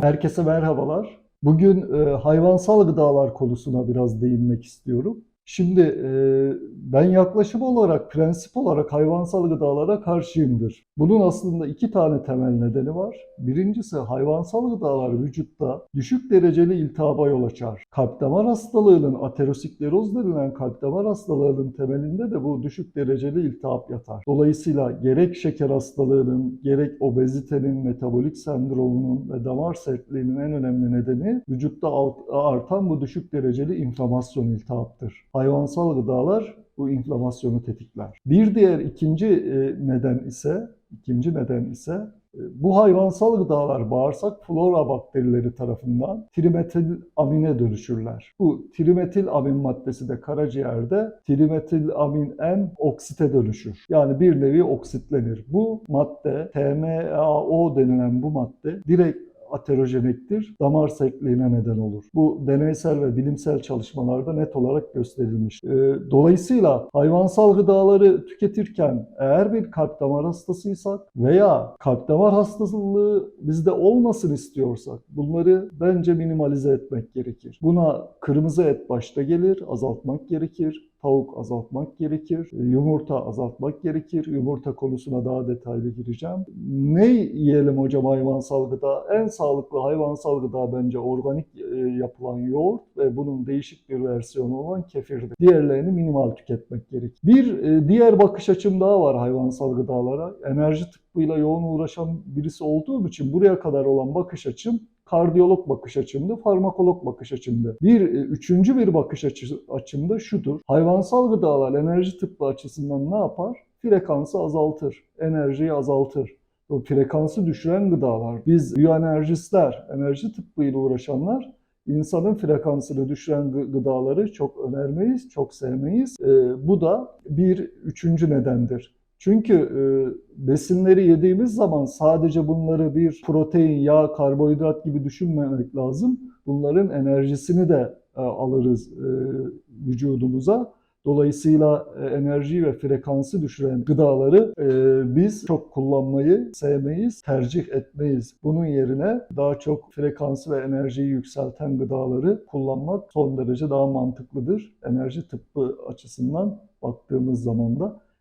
Herkese merhabalar. Bugün e, hayvansal gıdalar konusuna biraz değinmek istiyorum. Şimdi e, ben yaklaşım olarak, prensip olarak hayvansal gıdalara karşıyımdır. Bunun aslında iki tane temel nedeni var. Birincisi hayvansal gıdalar vücutta düşük dereceli iltihaba yol açar. Kalp damar hastalığının, ateroskleroz denilen kalp damar hastalığının temelinde de bu düşük dereceli iltihap yatar. Dolayısıyla gerek şeker hastalığının, gerek obezitenin, metabolik sendromunun ve damar sertliğinin en önemli nedeni vücutta artan bu düşük dereceli inflamasyon iltihaptır. Hayvansal gıdalar bu inflamasyonu tetikler. Bir diğer ikinci e, neden ise ikinci neden ise e, bu hayvansal gıdalar bağırsak flora bakterileri tarafından trimetil amine dönüşürler. Bu trimetil amin maddesi de karaciğerde trimetil amin N oksite dönüşür. Yani bir nevi oksitlenir. Bu madde TMAO denilen bu madde direkt aterojeniktir, damar sertliğine neden olur. Bu deneysel ve bilimsel çalışmalarda net olarak gösterilmiş. Ee, Dolayısıyla hayvansal gıdaları tüketirken eğer bir kalp damar hastasıysak veya kalp damar hastalığı bizde olmasın istiyorsak bunları bence minimalize etmek gerekir. Buna kırmızı et başta gelir, azaltmak gerekir. Tavuk azaltmak gerekir, yumurta azaltmak gerekir. Yumurta konusuna daha detaylı gireceğim. Ne yiyelim hocam hayvansal gıda? En sağlıklı hayvansal gıda bence organik e, yapılan yoğurt ve bunun değişik bir versiyonu olan kefirdir. Diğerlerini minimal tüketmek gerekir. Bir e, diğer bakış açım daha var hayvansal gıdalara. Enerji tıbbıyla yoğun uğraşan birisi olduğum için buraya kadar olan bakış açım kardiyolog bakış açımda, farmakolog bakış açımda. Bir e, üçüncü bir bakış açı, açımda şudur. Hayvansal gıdalar enerji tıbbı açısından ne yapar? Frekansı azaltır, enerjiyi azaltır. O frekansı düşüren gıdalar. Biz biyoenerjistler, enerji tıbbıyla uğraşanlar insanın frekansını düşüren gı- gıdaları çok önermeyiz, çok sevmeyiz. E, bu da bir üçüncü nedendir. Çünkü e, besinleri yediğimiz zaman sadece bunları bir protein, yağ, karbonhidrat gibi düşünmemek lazım. Bunların enerjisini de e, alırız e, vücudumuza. Dolayısıyla e, enerji ve frekansı düşüren gıdaları e, biz çok kullanmayı sevmeyiz, tercih etmeyiz. Bunun yerine daha çok frekansı ve enerjiyi yükselten gıdaları kullanmak son derece daha mantıklıdır. Enerji tıbbı açısından baktığımız zaman da